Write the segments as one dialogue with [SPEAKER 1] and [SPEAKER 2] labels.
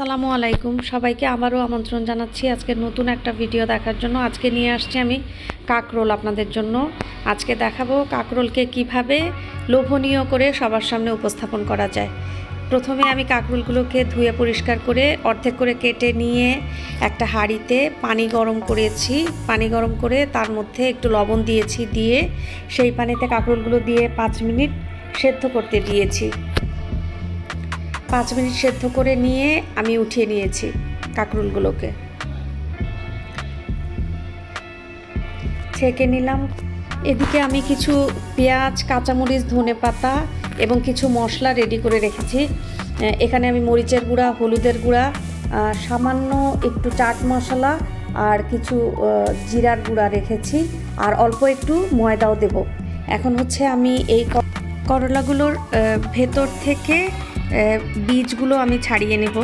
[SPEAKER 1] আসসালামু আলাইকুম। সবাইকে আবারও আমন্ত্রণ জানাচ্ছি আজকে নতুন একটা ভিডিও দেখার জন্য। আজকে নিয়ে আসছি আমি কাকরোল আপনাদের জন্য। আজকে দেখাবো কাকরোলকে কীভাবে লোভনীয় করে সবার সামনে উপস্থাপন করা যায়। প্রথমে আমি কাকরোলগুলোকে ধুয়ে পরিষ্কার করে, অর্ধেক করে কেটে নিয়ে একটা হাঁড়িতে পানি গরম করেছি। পানি গরম করে তার মধ্যে একটু লবণ দিয়েছি, দিয়ে সেই পানিতে কাকরোলগুলো দিয়ে পাঁচ মিনিট সেদ্ধ করতে দিয়েছি। পাঁচ মিনিট সেদ্ধ করে নিয়ে আমি উঠিয়ে নিয়েছি কাঁকরুলগুলোকে। ছেঁকে নিলাম। এদিকে আমি কিছু পেঁয়াজ, কাঁচামরিচ, ধনে পাতা এবং কিছু মশলা রেডি করে রেখেছি। এখানে আমি মরিচের গুঁড়া, হলুদের গুঁড়া সামান্য একটু চাট মশলা আর কিছু জিরার গুঁড়া রেখেছি আর অল্প একটু ময়দাও দেব। এখন হচ্ছে আমি এই করলাগুলোর ভেতর থেকে বীজগুলো আমি ছাড়িয়ে নেব।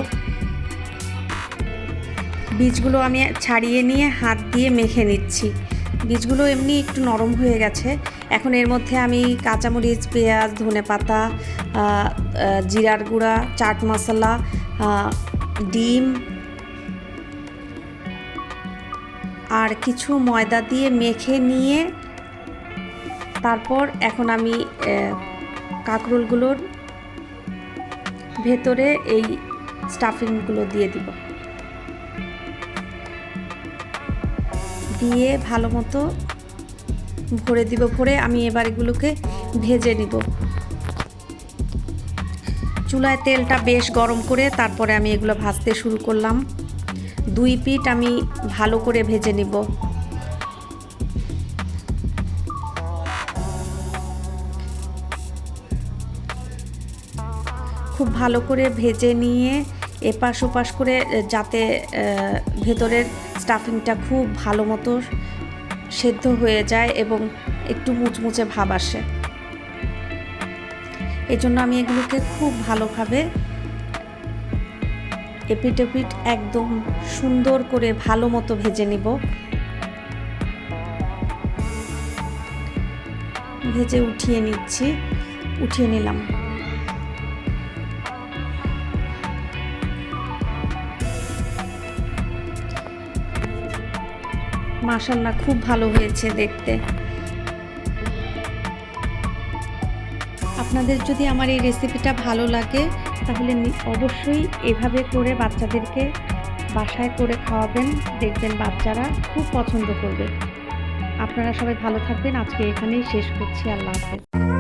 [SPEAKER 1] বীজগুলো আমি ছাড়িয়ে নিয়ে হাত দিয়ে মেখে নিচ্ছি। বীজগুলো এমনি একটু নরম হয়ে গেছে। এখন এর মধ্যে আমি কাঁচামরিচ, পেঁয়াজ ধনে পাতা জিরার গুঁড়া, চাট মশলা ডিম আর কিছু ময়দা দিয়ে মেখে নিয়ে তারপর এখন আমি কাঁকরোলগুলোর ভেতরে এই স্টাফিংগুলো দিয়ে দিব। দিয়ে ভালো মতো ভরে দিব, ভরে আমি এবার এগুলোকে ভেজে নিব। চুলায় তেলটা বেশ গরম করে তারপরে আমি এগুলো ভাজতে শুরু করলাম। দুই পিঠ আমি ভালো করে ভেজে নিব। খুব ভালো করে ভেজে নিয়ে এপাশ ওপাশ করে যাতে ভেতরের স্টাফিংটা খুব ভালো মতো সেদ্ধ হয়ে যায় এবং একটু মুচমুচে ভাব আসে। এই জন্য আমি এগুলোকে খুব ভালোভাবে এপিট এপিট একদম সুন্দর করে ভালো মতো ভেজে নিব। ভেজে উঠিয়ে নিচ্ছি, উঠিয়ে নিলাম। মাশাল্লাহ, খুব ভালো হয়েছে দেখতে। আপনাদের যদি আমার এই রেসিপিটা ভালো লাগে, তাহলে অবশ্যই এভাবে করে বাচ্চাদেরকে বাসায় করে খাওয়াবেন। দেখবেন বাচ্চারা খুব পছন্দ করবে। আপনারা সবাই ভালো থাকবেন। আজকে এখানেই শেষ করছি। আল্লাহ হাফেজ।